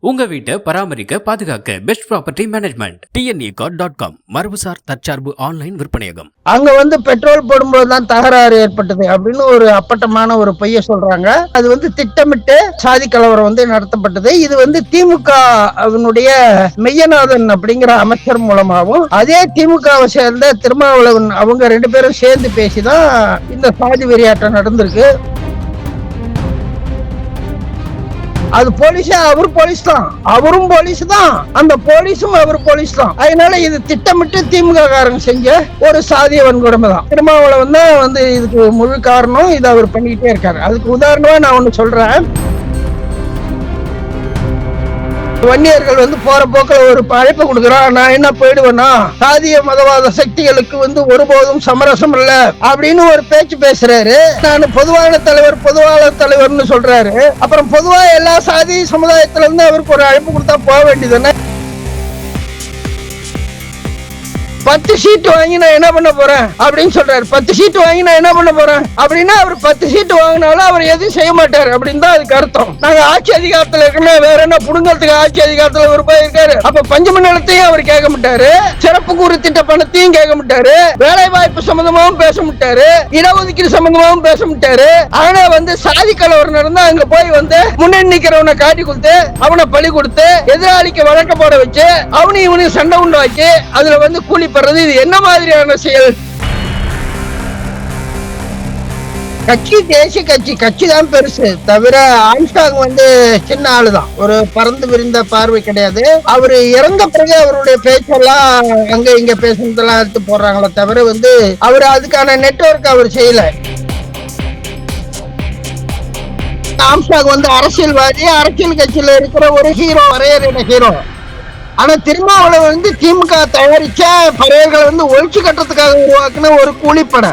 உங்க வீட்டை பராமரிக்க பாதுகாக்க best property management TNE dot com மரபுசார் தற்சார்பு ஆன்லைன் விற்பனையகம். அங்க வந்து பெட்ரோல் போடும்போது தான் தகராறு ஏற்பட்டது அப்படின்னு ஒரு அப்பட்டமான ஒரு பொய்ய சொல்றாங்க. அது வந்து திட்டமிட்டு சாதி கலவரம் வந்து நடத்தப்பட்டது. இது வந்து திமுக அவனுடைய மெய்யநாதன் அப்படிங்கிற அமைச்சர் மூலமாகவும் அதே திமுகவை சேர்ந்த திருமாவளவன் அவங்க ரெண்டு பேரும் சேர்ந்து பேசிதான் இந்த சாதி வெறியாட்டம் நடந்திருக்கு. அது போலீஸா அவர் போலீஸ் தான். அவரும் போலீஸ் தான். அந்த போலீஸும் அவர் போலீஸ் தான். அதனால இது திட்டமிட்டு திமுக காரங்க செஞ்ச ஒரு சாதிய வன்கொடுமை தான். திருமாவளவன் தான் வந்து இதுக்கு முழு காரணம் இதை அவர் பண்ணிக்கிட்டே இருக்காரு. அதுக்கு உதாரணமா நான் ஒண்ணு சொல்றேன். வன்னியர்கள் வந்து போற போக்கில் ஒரு அழைப்பு கொடுக்குறான். நான் என்ன போயிடுவேன்னா சாதிய மதவாத சக்திகளுக்கு வந்து ஒருபோதும் சமரசம் இல்ல அப்படின்னு ஒரு பேச்சு பேசுறாரு. நான் பொதுவான தலைவர் பொதுவான தலைவர்னு சொல்றாரு. அப்புறம் பொதுவா எல்லா சாதி சமுதாயத்துல இருந்து அவருக்கு ஒரு அழைப்பு கொடுத்தா போக வேண்டியதுன்னு பத்து சீட்டு வாங்கி நான் என்ன பண்ண போறேன்? அப்படின்னு சொல்றாரு. பத்து சீட்டு வாங்கி நான் என்ன பண்ண போறேன்? அப்படின்னா அவர் பத்து சீட்டு வாங்கினாலும் அவர் எதுவும் செய்ய மாட்டாரு. அப்படின்னு தான் அதுக்கு அர்த்தம். நாங்க ஆட்சி அதிகாரத்துல இருக்கோமே வேற என்ன புடுங்கிறதுக்கு ஆட்சி அதிகாரத்துல ஒரு போய் இருக்காரு. அப்ப பஞ்சம நிலத்தையும் அவர் கேட்க மாட்டாரு. சிறப்பு கூறு திட்ட பணத்தையும் கேட்க மாட்டாரு. வேலை வாய்ப்பு சம்பந்தமாவும் பேச மாட்டாரு. இடஒதுக்கீடு சம்பந்தமாவும் பேச மாட்டாரு. ஆனா வந்து சாதி கலவரம் நடந்தா அங்க போய் வந்து முன்னணி நிக்கிறவனை காட்டி கொடுத்து அவனை பழி கொடுத்து எதிராளிக்கு வழக்க போட வச்சு அவனையும் இவனையும் சண்டை உண்டாக்கி அதுல வந்து கூலி செயல்படுறது இது என்ன மாதிரியான செயல்? கட்சி தேசிய கட்சி. கட்சி தான் பெருசு. தவிர ஆம்ஸ்டாங் வந்து சின்ன ஆளுதான். ஒரு பறந்து விரிந்த பார்வை கிடையாது. அவரு இறந்த பிறகு அவருடைய பேச்செல்லாம் அங்க இங்க பேசுனதெல்லாம் எடுத்து போடுறாங்களே தவிர வந்து அவர் அதுக்கான நெட்வொர்க் அவர் செய்யல. ஆம்ஸ்டாங் வந்து அரசியல்வாதி. அரசியல் கட்சியில இருக்கிற ஒரு ஹீரோ வரையறின ஹீரோ ஆனா திருமாவளவன் வந்து திமுக தயாரிச்ச பறையர்களை வந்து ஒழிச்சு கட்டுறதுக்காக உருவாக்குன ஒரு கூலிப்படை.